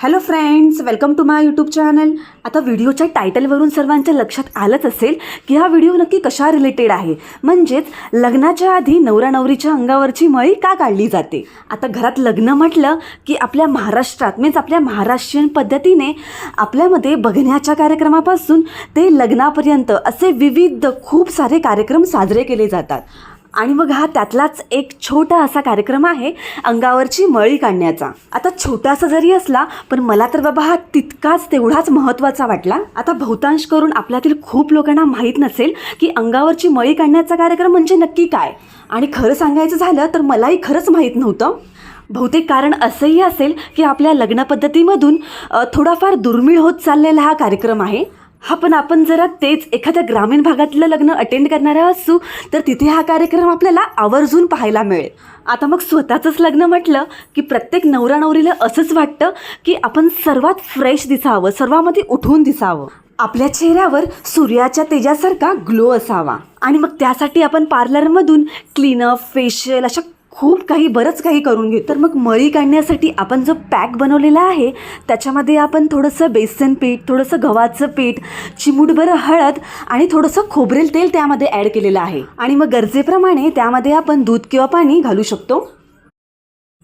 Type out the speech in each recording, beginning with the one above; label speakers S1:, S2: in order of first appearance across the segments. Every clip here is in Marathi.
S1: Hello friends welcome to my YouTube channel आता व्हिडिओच्या टायटलवरून सर्वांच्या लक्षात आलंच असेल की हा व्हिडिओ नक्की कशा रिलेटेड आहे. म्हणजेच लग्नाच्या आधी नवरा नवरीच्या अंगावरची मळी का काढली जाते? आता घरात लग्न म्हटलं की आपल्या महाराष्ट्रात मीन्स आपल्या महाराष्ट्रीयन पद्धतीने आपल्यामध्ये बघण्याच्या कार्यक्रमापासून ते लग्नापर्यंत असे विविध खूप सारे कार्यक्रम साजरे केले जातात. आणि मग हा त्यातलाच एक छोटा असा कार्यक्रम आहे अंगावरची मळी काढण्याचा. आता छोटासा जरी असला पण मला तर बाबा हा तितकाच तेवढाच महत्त्वाचा वाटला. आता बहुतांश करून आपल्यातील खूप लोकांना माहीत नसेल की अंगावरची मळी काढण्याचा कार्यक्रम म्हणजे नक्की काय. आणि खरं सांगायचं झालं तर मलाही खरंच माहीत नव्हतं. बहुतेक कारण असंही असेल की आपल्या लग्नपद्धतीमधून थोडाफार दुर्मिळ होत चाललेला हा कार्यक्रम आहे. हा पण आपण जरा तेच एखाद्या ग्रामीण भागातलं लग्न अटेंड करणारा असू तर तिथे हा कार्यक्रम आपल्याला आवर्जून पाहायला मिळेल. आता मग स्वतःचंच लग्न म्हटलं की प्रत्येक नवरा नवरीला असंच वाटतं की आपण सर्वात फ्रेश दिसावं सर्वामध्ये उठून दिसावं. आपल्या चेहऱ्यावर सूर्याच्या तेजासारखा ग्लो असावा. आणि मग त्यासाठी आपण पार्लरमधून क्लीनअप फेशियल अशा खूप काही बरंच काही करून घेऊ तर मग मळी काढण्यासाठी आपण जो पॅक बनवलेला आहे त्याच्यामध्ये आपण थोडंसं बेसन पीठ थोडंसं गव्हाचं पीठ चिमूटभर हळद आणि थोडंसं खोबरेल तेल त्यामध्ये ॲड केलेलं आहे. आणि मग गरजेप्रमाणे त्यामध्ये आपण दूध किंवा पाणी घालू शकतो.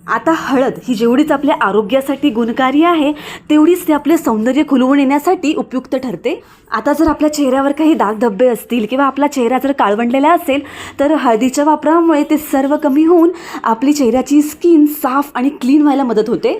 S1: आता हळद ही जेवढीच आपल्या आरोग्यासाठी गुणकारी आहे तेवढीच ते आपले सौंदर्य खुलवून येण्यासाठी उपयुक्त ठरते. आता जर आपल्या चेहऱ्यावर काही दाग धब्बे असतील किंवा आपला चेहरा जर काळवंडलेला असेल तर हळदीच्या वापरामुळे ते सर्व कमी होऊन आपली चेहऱ्याची स्किन साफ आणि क्लीन व्हायला मदत होते.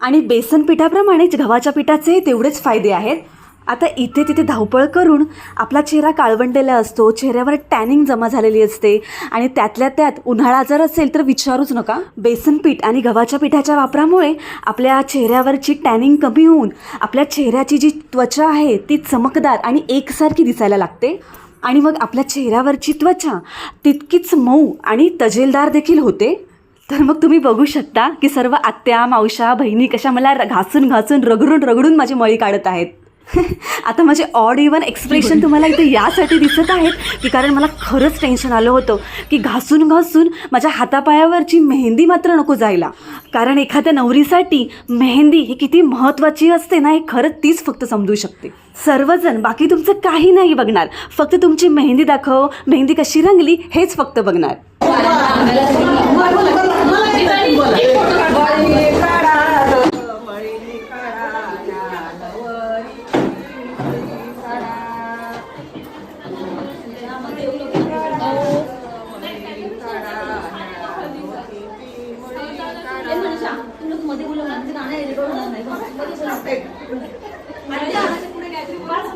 S1: आणि बेसन पिठाप्रमाणेच गव्हाच्या पिठाचे तेवढेच फायदे आहेत. आता इथे तिथे धावपळ करून आपला चेहरा काळवंडेला असतो चेहऱ्यावर टॅनिंग जमा झालेली असते आणि त्यातल्या त्यात उन्हाळा जर असेल तर विचारूच नका. बेसन पीठ आणि गव्हाच्या पिठाच्या वापरामुळे आपल्या चेहऱ्यावरची टॅनिंग कमी होऊन आपल्या चेहऱ्याची जी त्वचा आहे ती चमकदार आणि एकसारखी दिसायला लागते. आणि मग आपल्या चेहऱ्यावरची त्वचा तितकीच मऊ आणि तजेलदार देखील होते. तर मग तुम्ही बघू शकता की सर्व आत्या मावशा बहिणी कशा मला र- घासून घासून रगडून रगडून माझी मळी काढत आहेत. आता माझे ऑड इवन एक्सप्रेशन तुम्हाला इथे यासाठी दिसत आहेत की कारण मला खरंच टेन्शन आलं होतं की घासून घासून माझ्या हातापायावरची मेहंदी मात्र नको जायला. कारण एखाद्या नवरीसाठी मेहंदी ही किती महत्त्वाची असते ना हे खरंच तीच फक्त समजू शकते. सर्वजण बाकी तुमचं काही नाही बघणार. फक्त तुमची मेहंदी दाखव मेहंदी कशी रंगली हेच फक्त बघणार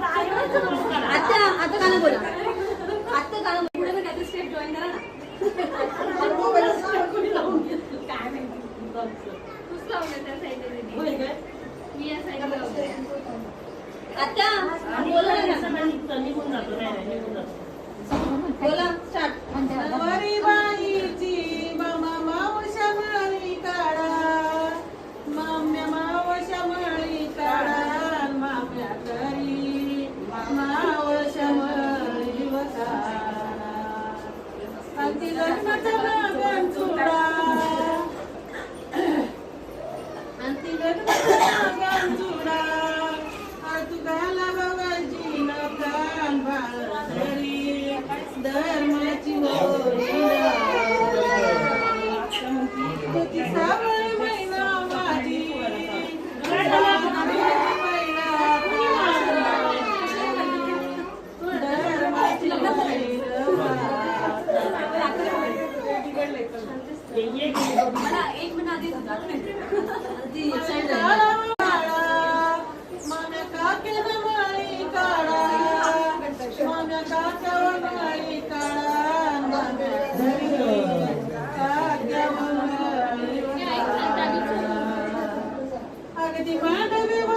S2: आता आता गाणं बोला आता गाणं पुढे पण काहीतरी स्टेप जॉईन करा ना काय माहिती. तूच लावलं त्या साईडला मी या साईडला लावते. आता बोला ना. बोला स्टार्ट.
S3: बाईची मामा मावशा काढा. माम्या मावशा मळी काढा. माम्या करी मावशा वसाडा अगदी
S2: estudante.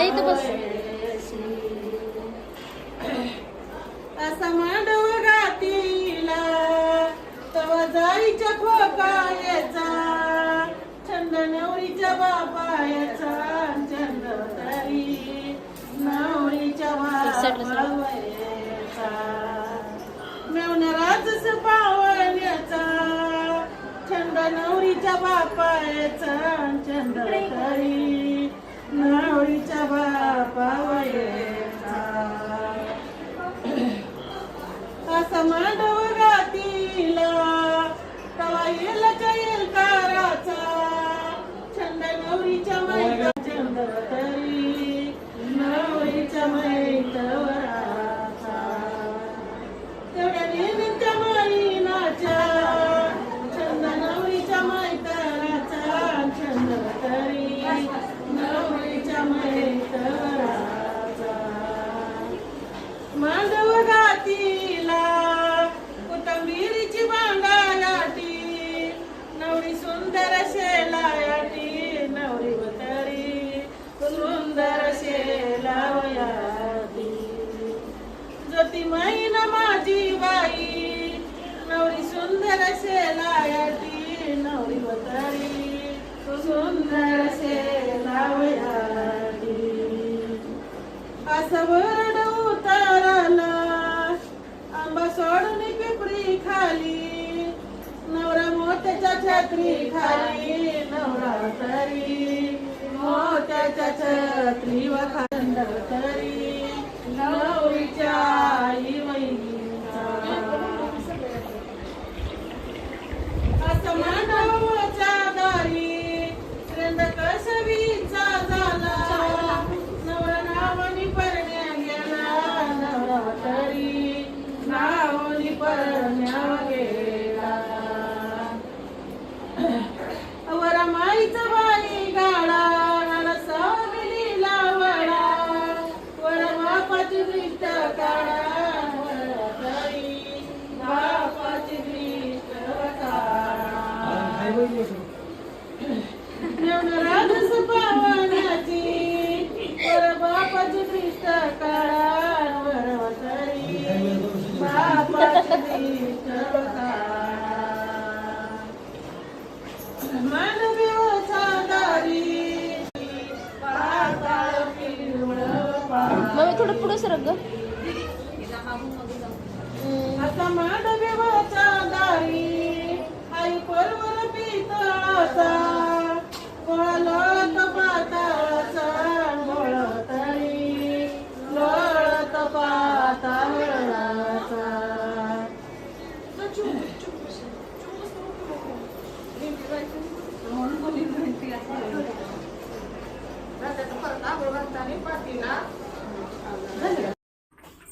S2: इथं बस.
S3: असा मांडव गातीला तवा जाईच्या खोकायचा छंद नवरीच्या बापायचा छंद तरी नवरीच्या बापायचा मेवणराच पावण्याचा छंद नवरीच्या बापायचा छंद तरी नवरीच्या बापायचा असा मांडव उतरला आंबा सोडून पिपरी खाली. नवरा मोत्याच्या छत्री खाली नवरा तरी मोत्याच्या छत्री व वखंड तरी. नवरीच्या
S2: सरक ग
S3: दारी आई परवर पितळाचा वळत पाताळाचा वळतरी लोळत पाताळाचा.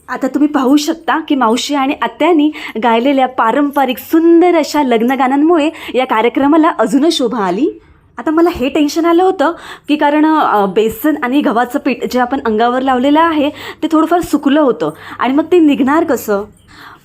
S1: आता तुम्ही पाहू शकता की मावशी आणि आत्यानी गायलेल्या पारंपरिक सुंदर अशा लग्नगानांमुळे या कार्यक्रमाला अजूनच शोभा आली. आता मला हे टेन्शन आलं होतं की कारण बेसन आणि गव्हाचं पीठ जे आपण अंगावर लावलेलं आहे ते थोडंफार सुकलं होतं. आणि मग ते निघणार कसं?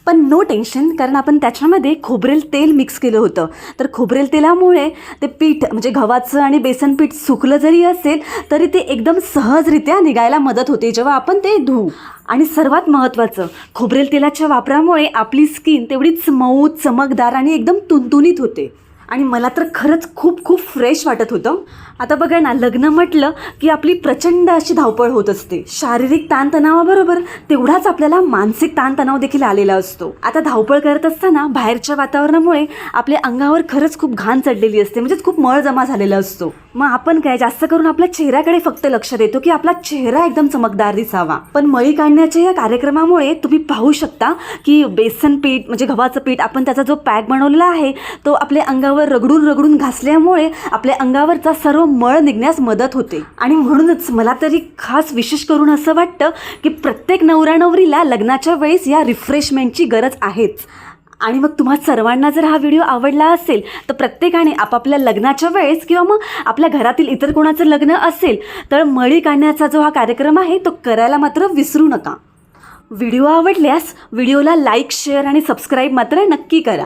S1: पण नो टेन्शन कारण आपण त्याच्यामध्ये खोबरेल तेल मिक्स केलं होतं. तर खोबरेल तेलामुळे ते पीठ म्हणजे गव्हाचं आणि बेसन पीठ सुकलं जरी असेल तरी ते एकदम सहजरित्या निघायला मदत होते जेव्हा आपण ते धुवू आणि सर्वात महत्त्वाचं खोबरेल तेलाच्या वापरामुळे आपली स्किन तेवढीच मऊ चमकदार आणि एकदम तुनतुनीत होते. आणि मला तर खरंच खूप खूप फ्रेश वाटत होतं. आता बघा ना लग्न म्हटलं की आपली प्रचंड अशी धावपळ होत असते. शारीरिक ताणतणावाबरोबर तेवढाच आपल्याला मानसिक ताणतणाव देखील आलेला असतो. आता धावपळ करत असताना बाहेरच्या वातावरणामुळे आपल्या अंगावर खरंच खूप घाण चढलेली असते म्हणजेच खूप मळ जमा झालेला असतो. मग आपण काय जास्त करून आपल्या चेहऱ्याकडे फक्त लक्ष देतो की आपला चेहरा एकदम चमकदार दिसावा. पण मळी काढण्याच्या या कार्यक्रमामुळे तुम्ही पाहू शकता की बेसन पीठ म्हणजे गव्हाचं पीठ आपण त्याचा जो पॅक बनवलेला आहे तो आपल्या अंगावर रगडून रगडून घासल्यामुळे आपल्या अंगावरचा सर्व मळ निघण्यास मदत होते. आणि म्हणूनच मला तरी खास विशेष करून असं वाटतं की प्रत्येक नवरा नवरीला लग्नाच्या वेळेस या रिफ्रेशमेंटची गरज आहेच. आणि मग तुम्हा सर्वांना जर हा व्हिडिओ आवडला असेल तर प्रत्येकाने आपापल्या लग्नाच्या वेळेस किंवा मग आपल्या घरातील इतर कोणाचं लग्न असेल तर मळी काढण्याचा जो हा कार्यक्रम आहे तो करायला मात्र विसरू नका.
S2: व्हिडिओ आवडल्यास व्हिडिओला लाईक शेअर आणि सबस्क्राईब मात्र नक्की करा.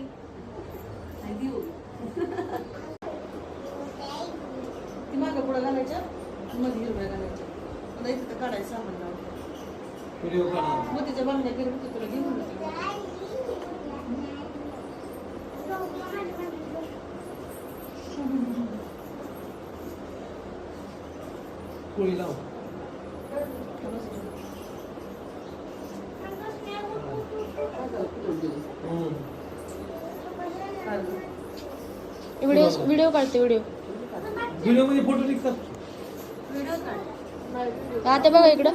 S4: पुढं
S5: घालायच्या मध्ये हिरव्या घालायच्या आता इथं तर काढायचं सामान लावून. मोतीच्या बांगड्या केल्या होत्या तुला घेऊन होते.
S6: व्हिडिओ व्हिडिओ काढते व्हिडिओ
S7: व्हिडिओमध्ये फोटो निघतात.
S6: आता बघा इकडं.